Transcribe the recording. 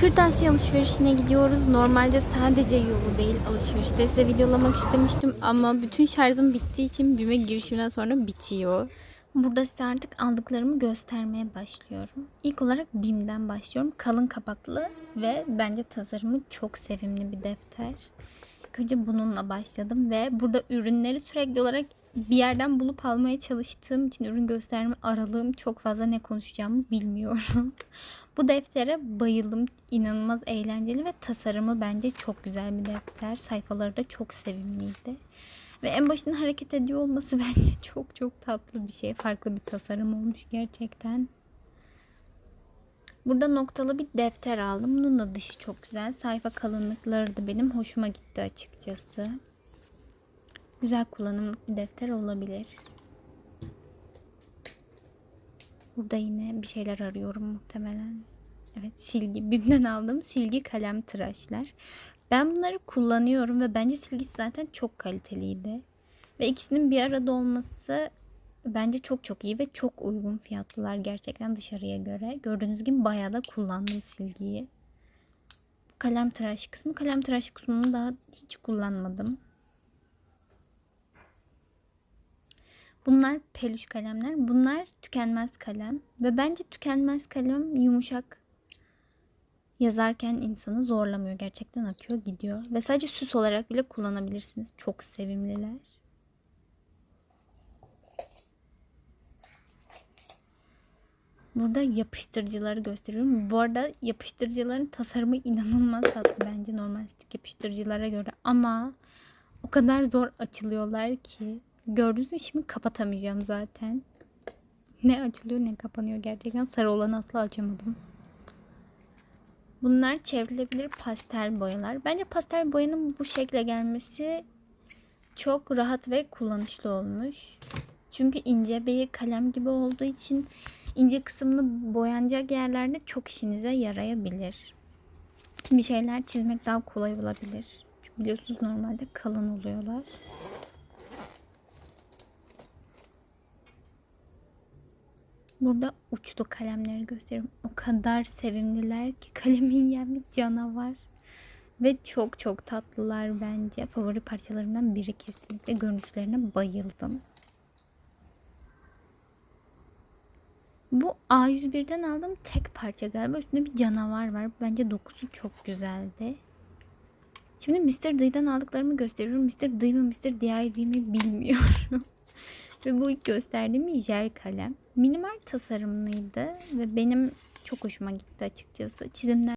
Kırtasiye alışverişine gidiyoruz. Normalde sadece yolu değil alışverişte size videolamak istemiştim ama bütün şarjım bittiği için BİM'e girişimden sonra bitiyor. Burada size artık aldıklarımı göstermeye başlıyorum. İlk olarak BİM'den başlıyorum. Kalın kapaklı ve bence tasarımı çok sevimli bir defter. İlk önce bununla başladım ve burada ürünleri sürekli olarak bir yerden bulup almaya çalıştığım için ürün gösterme aralığım çok fazla ne konuşacağımı bilmiyorum. Bu deftere bayıldım. İnanılmaz eğlenceli ve tasarımı bence çok güzel bir defter. Sayfaları da çok sevimliydi. Ve en başında hareket ediyor olması bence çok çok tatlı bir şey. Farklı bir tasarım olmuş gerçekten. Burada noktalı bir defter aldım. Bunun da dışı çok güzel. Sayfa kalınlıkları da benim hoşuma gitti açıkçası. Güzel kullanımlık bir defter olabilir. Burada yine bir şeyler arıyorum muhtemelen. Evet silgi. Bim'den aldım silgi kalem tıraşlar. Ben bunları kullanıyorum ve bence silgisi zaten çok kaliteliydi. Ve ikisinin bir arada olması bence çok çok iyi ve çok uygun fiyatlılar gerçekten dışarıya göre. Gördüğünüz gibi bayağı da kullandım silgiyi. Kalem tıraş kısmı. Kalem tıraş kısmını daha hiç kullanmadım. Bunlar peluş kalemler. Bunlar tükenmez kalem. Ve bence tükenmez kalem yumuşak yazarken insanı zorlamıyor. Gerçekten akıyor gidiyor. Ve sadece süs olarak bile kullanabilirsiniz. Çok sevimliler. Burada yapıştırıcıları gösteriyorum. Bu arada yapıştırıcıların tasarımı inanılmaz tatlı bence normal stik yapıştırıcılara göre. Ama o kadar zor açılıyorlar ki. Gördüğünüz gibi şimdi kapatamayacağım zaten. Ne açılıyor ne kapanıyor gerçekten. Sarı olanı asla açamadım. Bunlar çevrilebilir pastel boyalar. Bence pastel boyanın bu şekle gelmesi çok rahat ve kullanışlı olmuş. Çünkü ince bir kalem gibi olduğu için ince kısmını boyanacak yerlerde çok işinize yarayabilir. Bir şeyler çizmek daha kolay olabilir. Çünkü biliyorsunuz normalde kalın oluyorlar. Burada uçlu kalemleri gösteriyorum. O kadar sevimliler ki kalemin bir canavar. Ve çok çok tatlılar bence. Favori parçalarımdan biri kesinlikle. Görünüşlerine bayıldım. Bu A101'den aldığım tek parça galiba. Üstünde bir canavar var. Bence dokusu çok güzeldi. Şimdi Mr. D'den aldıklarımı gösteriyorum. Mr. D mi Mr. DIY mi bilmiyorum. ve bu ilk gösterdiğim jel kalem. Minimal tasarımlıydı ve benim çok hoşuma gitti açıkçası. Çizimler